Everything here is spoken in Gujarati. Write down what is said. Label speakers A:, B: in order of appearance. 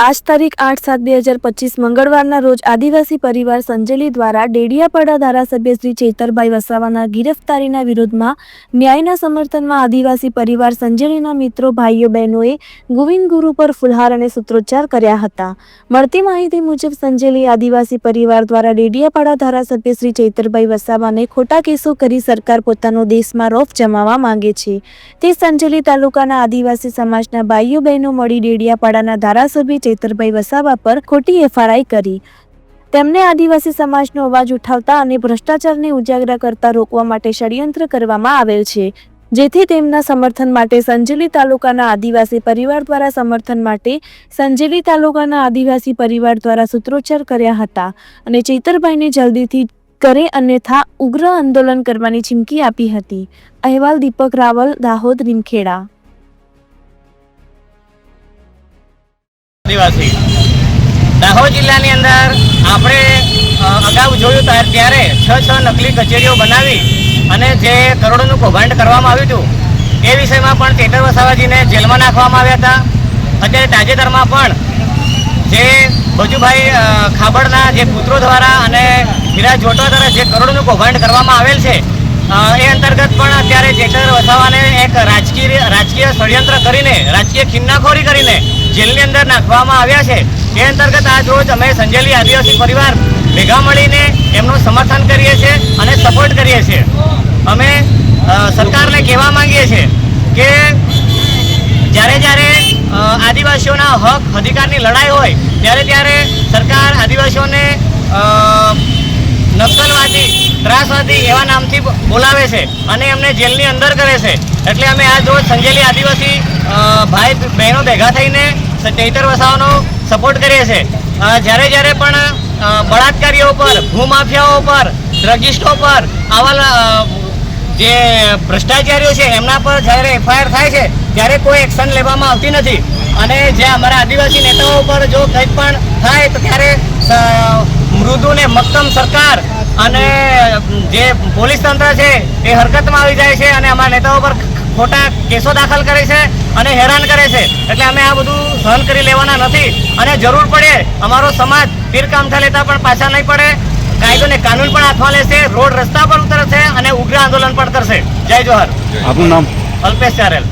A: આજ તારીખ આઠ સાત બે હજાર પચીસ મંગળવારના રોજ આદિવાસી પરિવાર સંજેલી દ્વારા ડેડિયાપાડા ધારાસભ્ય શ્રી ચેતરભાઈ વસાવાના ગિરફતારીના વિરોધમાં ન્યાયના સમર્થનમાં આદિવાસી પરિવાર સંજેલીના મિત્રો, ભાઈઓ, બહેનોએ ગોવિંદ ગુરુ પર ફુલહાર અને સૂત્રોચ્ચાર કર્યા હતા. મળતી માહિતી મુજબ સંજેલી આદિવાસી પરિવાર દ્વારા ડેડિયાપાડા ધારાસભ્ય શ્રી ચેતરભાઈ વસાવાને ખોટા કેસો કરી સરકાર પોતાનો દેશમાં રોફ જમાવવા માંગે છે. તે સંજેલી તાલુકાના આદિવાસી સમાજના ભાઈઓ, બહેનો મળી ડેડિયાપાડાના ધારાસભ્ય ચેતરભાઈ વસાવા પર ખોટી એફઆરઆઈ કરી. તેમને આદિવાસી સમાજનો અવાજ ઉઠાવતા અને ભ્રષ્ટાચારને ઉજાગર કરતા રોકવા માટે ષડયંત્ર કરવામાં આવેલ છે, જેથી તેમના સમર્થન માટે સંજેલી તાલુકાના આદિવાસી પરિવાર દ્વારા સમર્થન માટે સંજેલી તાલુકાના આદિવાસી પરિવાર દ્વારા સૂત્રોચ્ચાર કર્યા હતા અને ચેતરભાઈને જલ્દીથી કરે અન્યથા ઉગ્ર આંદોલન કરવાની ચીમકી આપી હતી. અહેવાલ દીપક રાવલ, દાહોદ, રીમખેડા.
B: આદિવાસી દાહોદ જિલ્લાની અંદર આપણે અગાઉ જોયું ત્યારે છ છ નકલી કચેરીઓ બનાવી અને જે કરોડોનું કૌભાંડ કરવામાં આવ્યું હતું, એ વિષયમાં પણ ચેતર વસાવાજીને જેલમાં નાખવામાં આવ્યા હતા. અત્યારે તાજેતરમાં પણ જે બજુભાઈ ખાબડના જે પુત્રો દ્વારા અને હીરા જોટવા દ્વારા જે કરોડોનું કૌભાંડ કરવામાં આવેલ છે એ અંતર્ગત પણ અત્યારે ચેતર વસાવાને એક રાજકીય રાજકીય ષડયંત્ર કરીને, રાજકીય ખિન્નાખોરી કરીને જેલની અંદર નાખવામાં આવ્યા છે. એ અંતર્ગત આજ રોજ અમે સંજેલી આદિવાસી પરિવાર ભેગા મળીને એમનું સમર્થન કરીએ છીએ અને સપોર્ટ કરીએ છીએ. અમે સરકારને કહેવા માંગીએ છીએ કે જ્યારે જ્યારે આદિવાસીઓના હક, અધિકારની લડાઈ હોય, ત્યારે ત્યારે સરકાર આદિવાસીઓને ત્રાસવાદી એવા નામથી બોલાવે છે અને એમને જેલની અંદર કરે છે. એટલે અમે આજ રોજ સંજેલી આદિવાસી ભાઈ, બહેનો ભેગા થઈને ચૈતર વસાવાનો સપોર્ટ કરીએ છીએ જ્યારે જ્યારે પણ બળાત્કારીઓ પર, ભૂમાફિયાઓ પર ડ્રગિસ્ટો પર આવા જે ભ્રષ્ટાચારીઓ છે, એમના પર જ્યારે એફઆઈઆર થાય છે, ત્યારે કોઈ એક્શન લેવામાં આવતી નથી. અને જે અમારા આદિવાસી નેતાઓ પર જો કંઈ પણ થાય, તો ત્યારે મૃદુ ને મક્કમ સરકાર અને જે પોલીસ તંત્ર છે એ હરકતમાં આવી જાય છે અને અમારા નેતાઓ પર ખોટા કેસો દાખલ કરે છે અને હેરાન કરે છે. એટલે અમે આ બધું સહન કરી લેવાના નથી અને જરૂર પડે અમારો સમાજ તીર કામઠા લેતા પણ પાછા નહીં પડે. કાયદો ને કાનૂન પણ હાથમાં લેશે રોડ રસ્તા પર ઉતરશે અને ઉગ્ર આંદોલન પણ કરશે. જય જોહર.
C: આપનું નામ?
B: અલ્પેશ ચારેલ.